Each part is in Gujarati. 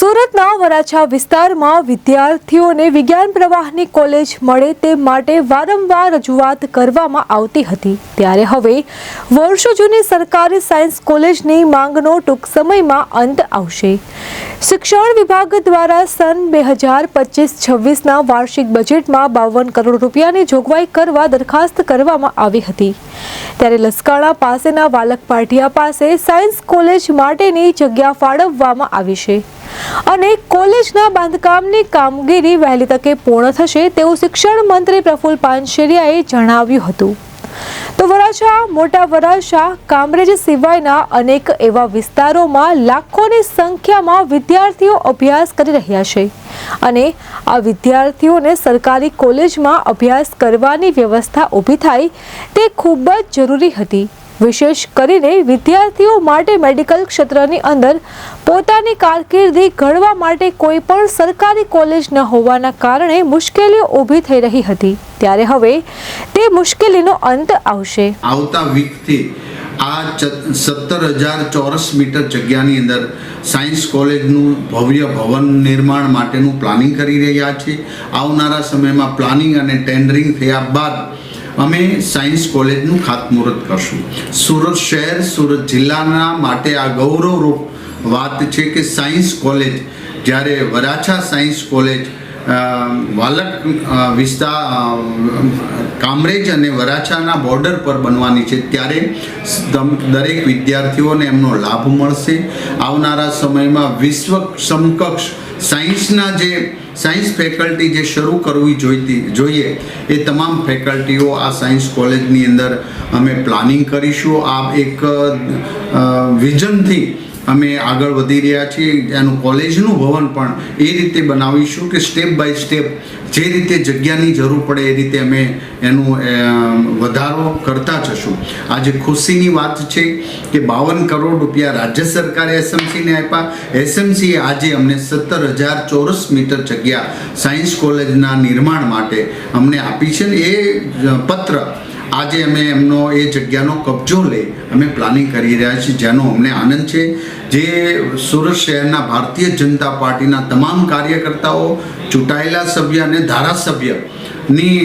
સુરતના વરાછા વિસ્તારમાં વિદ્યાર્થીઓને વિજ્ઞાન પ્રવાહની કોલેજ મળે તે માટે વારંવાર રજૂઆત કરવામાં આવતી હતી. ત્યારે હવે વર્ષો જૂની સરકારી સાયન્સ કોલેજની માંગનો ટૂંક સમયમાં અંત આવશે. શિક્ષણ વિભાગ દ્વારા સન બે હજાર પચીસ છવ્વીસના વાર્ષિક બજેટમાં બાવન કરોડ રૂપિયાની જોગવાઈ કરવા દરખાસ્ત કરવામાં આવી હતી. ત્યારે લસકાણા પાસેના વાલક પાટિયા પાસે સાયન્સ કોલેજ માટેની જગ્યા ફાળવવામાં આવી છે. અને કોલેજના બાંધકામની કામગીરી વહેલી તકે પૂર્ણ થશે તેવું શિક્ષણ મંત્રી પ્રફુલ પાનશેરિયાએ જણાવ્યું હતું. તો વરાછા, મોટા વરાછા, કામરેજ સિવાયના અનેક એવા વિસ્તારોમાં લાખોની સંખ્યામાં વિદ્યાર્થીઓ અભ્યાસ કરી રહ્યા છે. અને આ વિદ્યાર્થીઓને સરકારી કોલેજમાં અભ્યાસ કરવાની વ્યવસ્થા ઊભી થાય તે ખૂબ જ જરૂરી હતી. વિશેષ કરીને વિદ્યાર્થીઓ માટે મેડિકલ ક્ષેત્રની અંદર પોતાની કારકિર્દી ઘડવા માટે કોઈ પણ સરકારી કોલેજ ન હોવાના કારણે મુશ્કેલીઓ ઊભી થઈ રહી હતી. ત્યારે હવે તે મુશ્કેલીનો અંત આવશે. આવતા વીકથી આ સત્તર હજાર ચોરસ મીટર જગ્યાની અંદર સાયન્સ કોલેજનું ભવ્ય ભવન નિર્માણ માટેનું પ્લાનિંગ કરી રહ્યા છીએ આવનારા સમયમાં પ્લાનિંગ અને ટેન્ડરિંગ થયા બાદ અમે સાયન્સ કોલેજનું ખાતમુહૂર્ત કરશું. સુરત શહેર, સુરત જિલ્લાના માટે આ ગૌરવરૂપ વાત છે કે સાયન્સ કોલેજ, જ્યારે વરાછા સાયન્સ કોલેજ વાલક વિસ્તાર કામરેજ અને વરાછાના બોર્ડર પર બનવાની છે. ત્યારે દરેક વિદ્યાર્થીઓને એમનો લાભ મળશે. આવનારા સમયમાં વિશ્વ સમકક્ષ સાયન્સના જે, સાયન્સ ફેકલ્ટી જે શરૂ કરવી જોઈતી, જોઈએ, એ તમામ ફેકલ્ટીઓ આ સાયન્સ કોલેજની અંદર અમે પ્લાનિંગ કરીશું. આ એક વિઝનથી અમે આગળ વધી રહ્યા છીએ એનું કોલેજનું ભવન પણ એ રીતે બનાવીશું કે સ્ટેપ બાય સ્ટેપ જે રીતે જગ્યાની જરૂર પડે એ રીતે અમે એનું વધારો કરતા જશું. આજે ખુશીની વાત છે કે બાવન કરોડ રૂપિયા રાજ્ય સરકારે એસએમસીને આપ્યા. એસએમસીએ આજે અમને સત્તર હજાર ચોરસ મીટર જગ્યા સાયન્સ કોલેજના નિર્માણ માટે અમને આપી છે ને એ પત્ર આજે અમે એમનો એ જગ્યાનો કબજો લઈ અમે પ્લાનિંગ કરી રહ્યા છીએ, જેનો અમને આનંદ છે. જે સુરત શહેરના ભારતીય જનતા પાર્ટીના તમામ કાર્યકર્તાઓ, ચૂંટાયેલા સભ્ય અને ધારાસભ્યની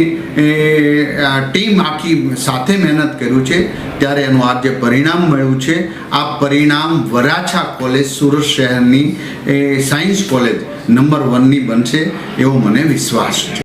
ટીમ આખી સાથે મહેનત કર્યું છે. ત્યારે એનું આ જે પરિણામ મળ્યું છે. આ પરિણામ વરાછા કોલેજ, સુરત શહેરની, એ, સાયન્સ કોલેજ નંબર વનની બનશે એવો મને વિશ્વાસ છે.